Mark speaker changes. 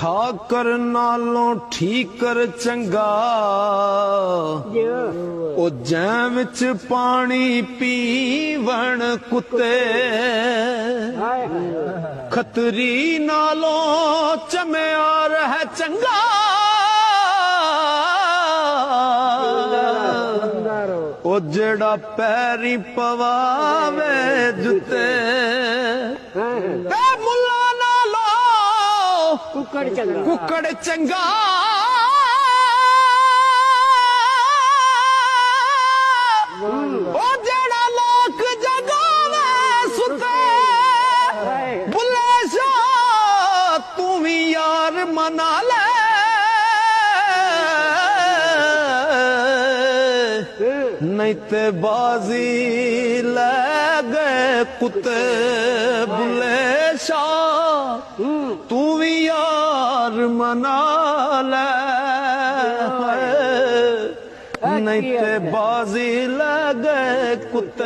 Speaker 1: ਠਾਕਰ ਨਾਲੋਂ ਠੀਕਰ ਚੰਗਾ। ਉਹ ਜੈ ਵਿੱਚ ਪਾਣੀ ਪੀਵਣ ਕੁੱਤੇ। ਖਤਰੀ ਨਾਲੋਂ ਚਮਿਆ ਰਹਿ ਚੰਗਾ। ਉਹ ਜਿਹੜਾ ਪੈਰੀ ਪਵਾਵੇ ਜੁੱਤੇ।
Speaker 2: ਕੁੱਕੜ ਚੰਗਾ।
Speaker 1: ਕੁੱਕੜ ਚੰਗਾ। ਉਹ ਜਿਹੜਾ ਲੋਕ ਜਗਾਵੇ ਸੁਤੇ ਬੁੱਲੇ ਸ਼ਾ ਤੂੰ ਵੀ ਯਾਰ ਮਨਾ ਲੈ। ਨਹੀਂ ਤੇ ਬਾਜ਼ੀ ਲੈ ਗਏ ਕੁੱਤੇ ਬੁੱਲੇ ਸ਼ਾ ਤੂੰ ਯਾਰ ਮਨਾ ਲੈ ਨਹੀਂ ਤੇ ਬਾਜ਼ੀ ਲੈ ਗਏ ਕੁੱਤੇ